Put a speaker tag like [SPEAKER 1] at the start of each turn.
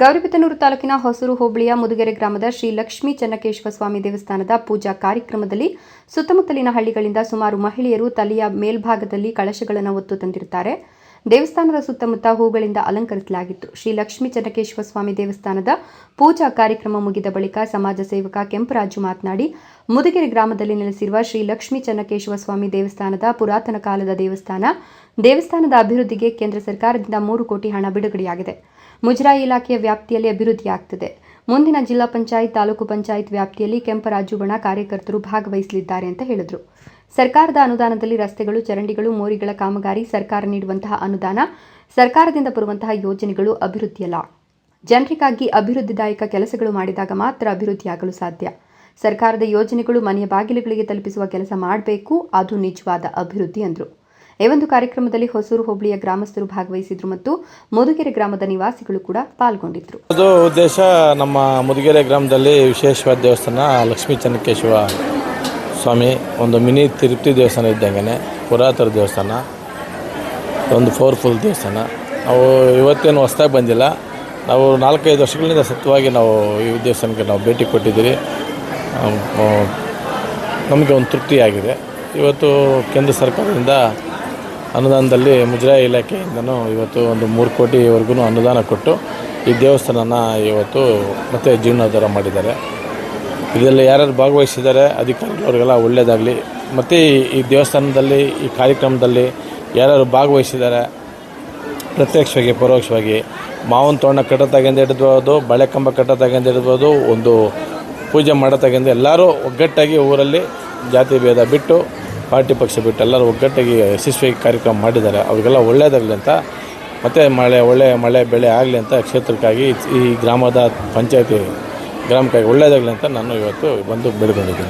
[SPEAKER 1] ಗೌರಿಬಿದನೂರು ತಾಲೂಕಿನ ಹೊಸೂರು ಹೋಬಳಿಯ ಮುದುಗೆರೆ ಗ್ರಾಮದ ಶ್ರೀ ಲಕ್ಷ್ಮೀ ಚೆನ್ನಕೇಶವ ಸ್ವಾಮಿ ದೇವಸ್ಥಾನದ ಪೂಜಾ ಕಾರ್ಯಕ್ರಮದಲ್ಲಿ ಸುತ್ತಮುತ್ತಲಿನ ಹಳ್ಳಿಗಳಿಂದ ಸುಮಾರು ಮಹಿಳೆಯರು ತಲೆಯ ಮೇಲ್ಭಾಗದಲ್ಲಿ ಕಳಶಗಳನ್ನು ಹೊತ್ತು ತಂದಿರುತ್ತಾರೆ. ದೇವಸ್ಥಾನದ ಸುತ್ತಮುತ್ತ ಹೂಗಳಿಂದ ಅಲಂಕರಿಸಲಾಗಿತ್ತು. ಶ್ರೀ ಲಕ್ಷ್ಮೀ ಚೆನ್ನಕೇಶವ ಸ್ವಾಮಿ ದೇವಸ್ಥಾನದ ಪೂಜಾ ಕಾರ್ಯಕ್ರಮ ಮುಗಿದ ಬಳಿಕ ಸಮಾಜ ಸೇವಕ ಕೆಂಪರಾಜು ಮಾತನಾಡಿ, ಮುದುಗೆರೆ ಗ್ರಾಮದಲ್ಲಿ ನೆಲೆಸಿರುವ ಶ್ರೀ ಲಕ್ಷ್ಮೀ ಚೆನ್ನಕೇಶವ ಸ್ವಾಮಿ ದೇವಸ್ಥಾನದ ಪುರಾತನ ಕಾಲದ ದೇವಸ್ಥಾನ, ದೇವಸ್ಥಾನದ ಅಭಿವೃದ್ಧಿಗೆ ಕೇಂದ್ರ ಸರ್ಕಾರದಿಂದ ಮೂರು ಕೋಟಿ ಹಣ ಬಿಡುಗಡೆಯಾಗಿದೆ. ಮುಜರಾಯಿ ಇಲಾಖೆಯ ವ್ಯಾಪ್ತಿಯಲ್ಲಿ ಅಭಿವೃದ್ಧಿಯಾಗ್ತಿದೆ. ಮುಂದಿನ ಜಿಲ್ಲಾ ಪಂಚಾಯತ್, ತಾಲೂಕು ಪಂಚಾಯತ್ ವ್ಯಾಪ್ತಿಯಲ್ಲಿ ಕೆಂಪರಾಜು ಬಣ ಕಾರ್ಯಕರ್ತರು ಭಾಗವಹಿಸಲಿದ್ದಾರೆ ಅಂತ ಹೇಳಿದರು. ಸರ್ಕಾರದ ಅನುದಾನದಲ್ಲಿ ರಸ್ತೆಗಳು, ಚರಂಡಿಗಳು, ಮೋರಿಗಳ ಕಾಮಗಾರಿ, ಸರ್ಕಾರ ನೀಡುವಂತಹ ಅನುದಾನ, ಸರ್ಕಾರದಿಂದ ಬರುವಂತಹ ಯೋಜನೆಗಳು ಅಭಿವೃದ್ಧಿಯಲ್ಲ. ಜನರಿಗಾಗಿ ಅಭಿವೃದ್ಧಿದಾಯಕ ಕೆಲಸಗಳು ಮಾಡಿದಾಗ ಮಾತ್ರ ಅಭಿವೃದ್ಧಿಯಾಗಲು ಸಾಧ್ಯ. ಸರ್ಕಾರದ ಯೋಜನೆಗಳು ಮನೆಯ ಬಾಗಿಲುಗಳಿಗೆ ತಲುಪಿಸುವ ಕೆಲಸ ಮಾಡಬೇಕು, ಅದು ನಿಜವಾದ ಅಭಿವೃದ್ಧಿ ಎಂದರು ಈ ಒಂದು ಕಾರ್ಯಕ್ರಮದಲ್ಲಿ ಹೊಸೂರು ಹೋಬಳಿಯ ಗ್ರಾಮಸ್ಥರು ಭಾಗವಹಿಸಿದ್ರು ಮತ್ತು ಮುದುಗೆರೆ ಗ್ರಾಮದ ನಿವಾಸಿಗಳು ಕೂಡ ಪಾಲ್ಗೊಂಡಿದ್ರು.
[SPEAKER 2] ಅದು ಉದ್ದೇಶ ನಮ್ಮ ಮುದುಗೆರೆ ಗ್ರಾಮದಲ್ಲಿ ವಿಶೇಷವಾದ ದೇವಸ್ಥಾನ ಲಕ್ಷ್ಮೀ ಚನ್ನಕೇಶವ ಸ್ವಾಮಿ, ಒಂದು ಮಿನಿ ತಿರುಪತಿ ದೇವಸ್ಥಾನ ಇದ್ದಂಗೆ ಪುರಾತನ ದೇವಸ್ಥಾನ, ಒಂದು ಪವರ್ಫುಲ್ ದೇವಸ್ಥಾನ. ನಾವು ಇವತ್ತೇನು ಹೊಸ್ದಾಗಿ ಬಂದಿಲ್ಲ. ನಾವು ನಾಲ್ಕೈದು ವರ್ಷಗಳಿಂದ ಸತ್ಯವಾಗಿ ನಾವು ಈ ದೇವಸ್ಥಾನಕ್ಕೆ ನಾವು ಭೇಟಿ ಕೊಟ್ಟಿದ್ದೀರಿ. ನಮಗೆ ಒಂದು ತೃಪ್ತಿಯಾಗಿದೆ. ಇವತ್ತು ಕೇಂದ್ರ ಸರ್ಕಾರದಿಂದ ಅನುದಾನದಲ್ಲಿ ಮುಜರಾಯಿ ಇಲಾಖೆಯಿಂದನೂ ಇವತ್ತು ಒಂದು ಮೂರು ಕೋಟಿವರೆಗೂ ಅನುದಾನ ಕೊಟ್ಟು ಈ ದೇವಸ್ಥಾನನ ಇವತ್ತು ಮತ್ತೆ ಜೀರ್ಣೋದ್ಧಾರ ಮಾಡಿದ್ದಾರೆ. ಇದರಲ್ಲಿ ಯಾರ್ಯಾರು ಭಾಗವಹಿಸಿದ್ದಾರೆ, ಅಧಿಕಾರಿಗಳವರಿಗೆಲ್ಲ ಒಳ್ಳೆಯದಾಗಲಿ, ಮತ್ತು ಈ- ದೇವಸ್ಥಾನದಲ್ಲಿ, ಈ ಕಾರ್ಯಕ್ರಮದಲ್ಲಿ ಯಾರ್ಯಾರು ಭಾಗವಹಿಸಿದ್ದಾರೆ, ಪ್ರತ್ಯಕ್ಷವಾಗಿ, ಪರೋಕ್ಷವಾಗಿ, ಮಾವಿನ ತೋರಣ ಕಟ್ಟೋತಾಗಿಂದ ಹಿಡಿದ್ಬೋದು ಬಳೆ ಕಂಬ ಕಟ್ಟೋತಾಗಿಂದ ಹಿಡಿದ್ಬೋದು ಒಂದು ಪೂಜೆ ಮಾಡೋತಾಗಿಂದ ಎಲ್ಲರೂ ಒಗ್ಗಟ್ಟಾಗಿ ಊರಲ್ಲಿ ಜಾತಿ ಭೇದ ಬಿಟ್ಟು ಪಾರ್ಟಿ ಪಕ್ಷ ಬಿಟ್ಟು ಎಲ್ಲರೂ ಒಗ್ಗಟ್ಟಾಗಿ ಯಶಸ್ವಿ ಕಾರ್ಯಕ್ರಮ ಮಾಡಿದ್ದಾರೆ. ಅವರಿಗೆಲ್ಲ ಒಳ್ಳೆಯದಾಗಲಿ ಅಂತ, ಮತ್ತೆ ಮಳೆ ಒಳ್ಳೆಯ ಮಳೆ, ಬೆಳೆ ಆಗಲಿ ಅಂತ ಕ್ಷೇತ್ರಕ್ಕಾಗಿ ಈ ಗ್ರಾಮದ ಪಂಚಾಯತಿ, ಗ್ರಾಮಕ್ಕಾಗಿ ಒಳ್ಳೆಯದಾಗಲಿ ಅಂತ ನಾನು ಇವತ್ತು ಬಂದು ಬೇಡ್ಕೊಂಡಿದ್ದೀನಿ.